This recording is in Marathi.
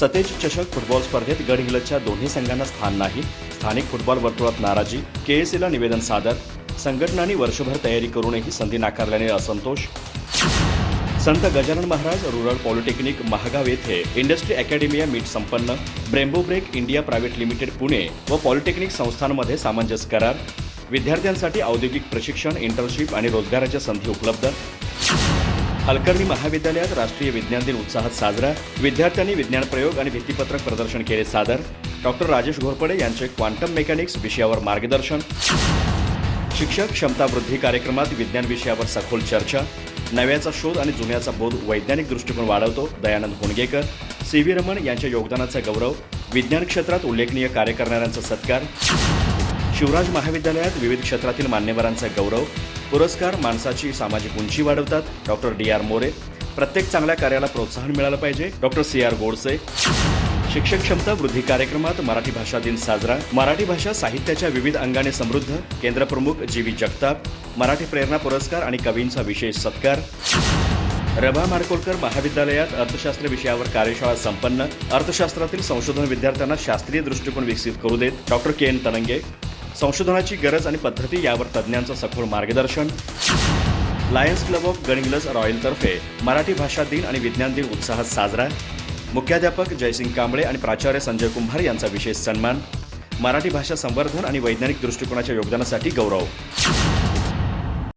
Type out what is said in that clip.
सतेज चषक फुटबॉल स्पर्धेत गडहिंग्लजच्या दोन्ही संघांना स्थान नाही. स्थानिक फुटबॉल वर्तुळात नाराजी केएसीला निवेदन सादर. संघटनांनी वर्षभर तयारी करूनही संधी नाकारल्याने असंतोष. संत गजानन महाराज रुरल पॉलिटेक्निक महागाव येथे इंडस्ट्री अकॅडमिया मीट संपन्न. Brembo brake India private limited Pune व पॉलिटेक्निक संस्थांमध्ये सामंजस्य करार. विद्यार्थ्यांसाठी औद्योगिक प्रशिक्षण इंटर्नशिप आणि रोजगाराच्या संधी उपलब्ध. हलकर्णी महाविद्यालयात राष्ट्रीय विज्ञान दिन उत्साहात साजरा. विद्यार्थ्यांनी विज्ञान प्रयोग आणि भित्तीपत्रक प्रदर्शन केले सादर. डॉक्टर राजेश घोरपडे यांचे क्वांटम मेकॅनिक्स विषयावर मार्गदर्शन. शिक्षक क्षमता वृद्धी कार्यक्रमात विज्ञान विषयावर सखोल चर्चा. नव्याचा शोध आणि जुन्याचा बोध वैज्ञानिक दृष्टिकोन वाढवतो दयानंद होणगेकर. सी व्ही रमण यांच्या योगदानाचा गौरव. विज्ञान क्षेत्रात उल्लेखनीय कार्य करणाऱ्यांचा सत्कार. शिवराज महाविद्यालयात विविध क्षेत्रातील मान्यवरांचा गौरव. पुरस्कार माणसाची सामाजिक उंची वाढवतात. Doctor D R More. प्रत्येक चांगल्या कार्याला प्रोत्साहन मिळालं पाहिजे. Doctor C R Godse. शिक्षक क्षमता वृद्धी कार्यक्रमात मराठी भाषा दिन साजरा. मराठी भाषा साहित्याच्या विविध अंगाने समृद्ध. केंद्रप्रमुख जी व्ही जगताप. मराठी प्रेरणा पुरस्कार आणि कवींचा विशेष सत्कार. रभा मारकोलकर महाविद्यालयात अर्थशास्त्र विषयावर कार्यशाळा संपन्न. अर्थशास्त्रातील संशोधन विद्यार्थ्यांना शास्त्रीय दृष्टिकोन विकसित करू देत. Doctor K N Tanange. संशोधनाची गरज आणि पद्धती यावर तज्ज्ञांचं सखोल मार्गदर्शन. लायन्स क्लब ऑफ गणिंग्लज रॉयलतर्फे मराठी भाषा दिन आणि विज्ञान दिन उत्साहात साजरा. मुख्याध्यापक जयसिंग कांबळे आणि प्राचार्य संजय कुंभार यांचा विशेष सन्मान. मराठी भाषा संवर्धन आणि वैज्ञानिक दृष्टिकोनाच्या योगदानासाठी गौरव.